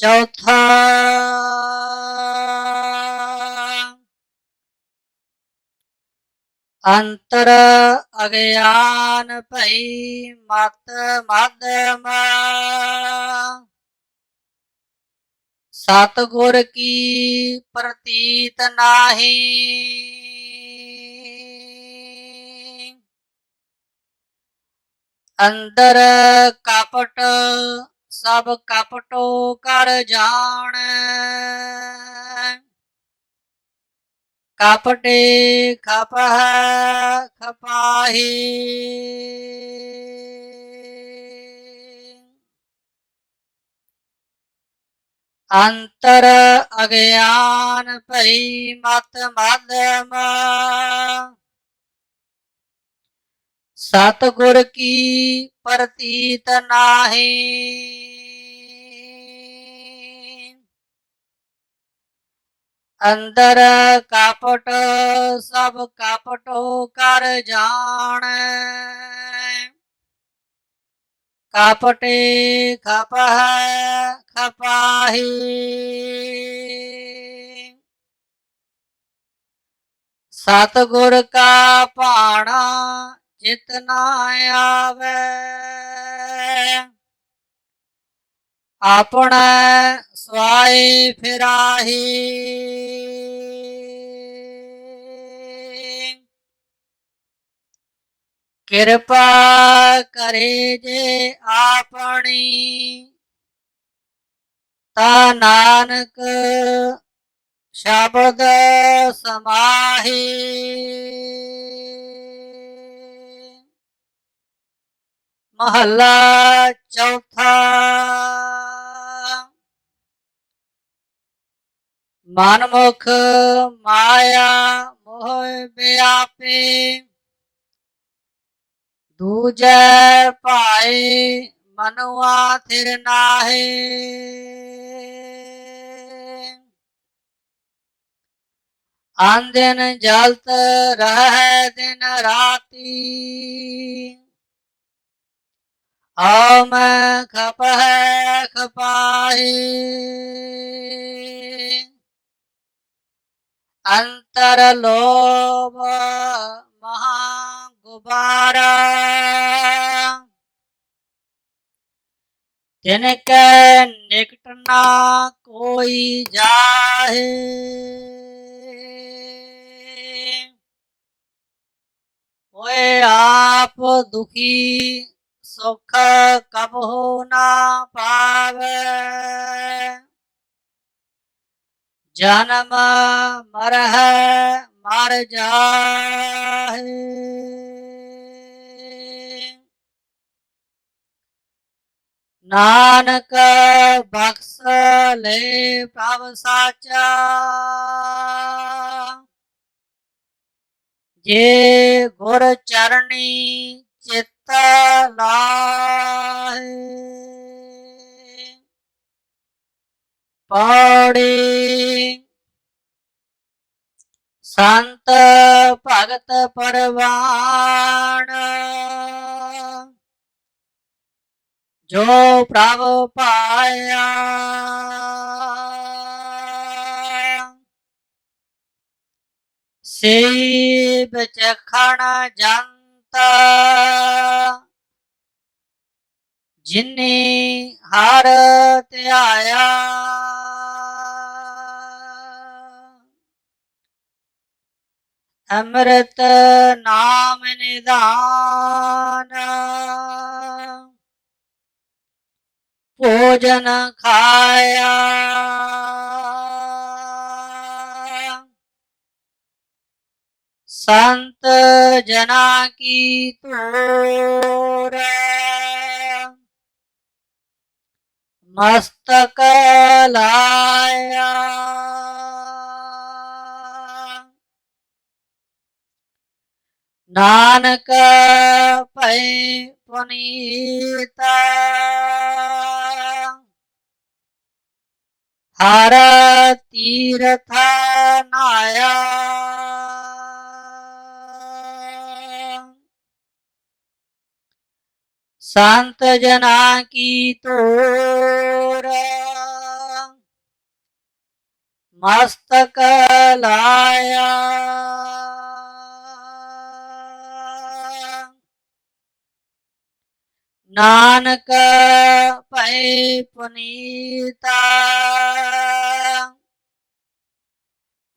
ਚੌਥਾ ਅੰਤਰ ਅਗਿਆਨ ਭਈ ਮਤ ਮਧਮ ਸਤਗੁਰ ਕੀ ਪ੍ਰਤੀਤ ਨਾਹੀ। ਅੰਦਰ ਕਪਟ ਸਭ ਕਪਟੋ ਕਰ ਜਾਣ। ਕਪਟੇ ਖਪਹ ਖਪਾਹੀ। ਅੰਤਰ ਅਗਿਆਨ ਭਈ ਮਤ ਮਧਮ ਸਤਗੁਰ ਕੀ ਪ੍ਰਤੀਤ ਨਾਹੀ। ਅੰਦਰ ਕਪਟ, ਸਭ ਕਪਟੋ ਕਰ ਜਾਣ। ਕਪਟੇ ਖਪਹ, ਖਪਾਹੀ। ਸਤਗੁਰ ਕਾ ਭਾਣਾ ਜਿਤਨਾ ਆਵੇ। ਆਪਣਾ ਸਵਾਏ ਫਿਰਾਹੀ। ਕਿਰਪਾ ਕਰੇ ਜੇ ਆਪਣੀ। ਤਾ ਨਾਨਕ ਸ਼ਬਦ ਸਮਾਹੀ। ਮਹੱਲਾ ਚੌਥਾ। ਮਨਮੁਖ ਮਾਇਆ ਮੋਹ ਵਿਆਪੇ। ਦੂਜੈ ਭਾਏ ਮਨੁਆ ਥਿਰ ਨਾਹੇ। ਆਂਦਨ ਜਲਤ ਰਹਿ ਦਿਨ ਰਾਤੀ। ਆਮ ਖਪਹ ਖਪਾਹੀ। ਅੰਤਰ ਲੋਭ ਮਹਾ ਗੁਬਾਰਾ। ਤਿਨ ਕੈ ਨਿਕਟ ਨਾ ਕੋਈ ਜਾਹੇ। ਓਏ ਆਪ ਦੁਖੀ ਸੁਖ ਕਬਹੁ ਨਾ ਪਾਵੇ। ਜਨਮ ਮਰਹ ਮਰ ਜਾਹੇ। ਨਾਨਕ ਬਖਸ ਲੈ ਪ੍ਰਭ ਸਾਚਾ। ਜੇ ਗੁਰ ਚਰਣੀ ਚਿੱਤ ਲਾਹੇ ਪੌੜੀ ਸੰਤ ਭਗਤ ਪਰਵਾਣ ਜੋ ਪ੍ਰਭ ਪਾਇਆ। ਸੇ ਬਚਖਣ ਜੰਤ। ਜਿਨੇ ਹਰ ਧਿਆਇਆ। ਅੰਮ੍ਰਿਤ ਨਾਮ ਨਿਦਾਨ ਭੋਜਨ ਖਾਇਆ। ਸੰਤ ਜਨਾ ਕੀ ਤੋਰ। ਮਸਤਕ ਲਾਇਆ। ਨਾਨਕ ਭੈ ਪੁਨੀਤਾ। ਹਰ ਤੀਰਥ ਨਾਇਆ ਸੰਤ ਜਨਾ ਕੀ ਤੋਰ। ਮਸਤਕ ਲਾਇਆ। ਨਾਨਕ ਭੈ ਪੁਨੀਤਾ।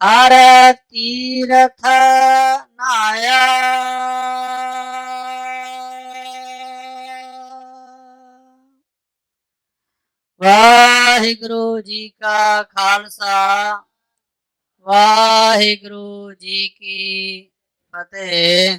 ਹਰ ਤੀਰਥ ਨਾਇਆ। ਵਾਹਿਗੁਰੂ ਜੀ ਕਾ ਖਾਲਸਾ ਵਾਹਿਗੁਰੂ ਜੀ ਕੀ ਫਤਿਹ।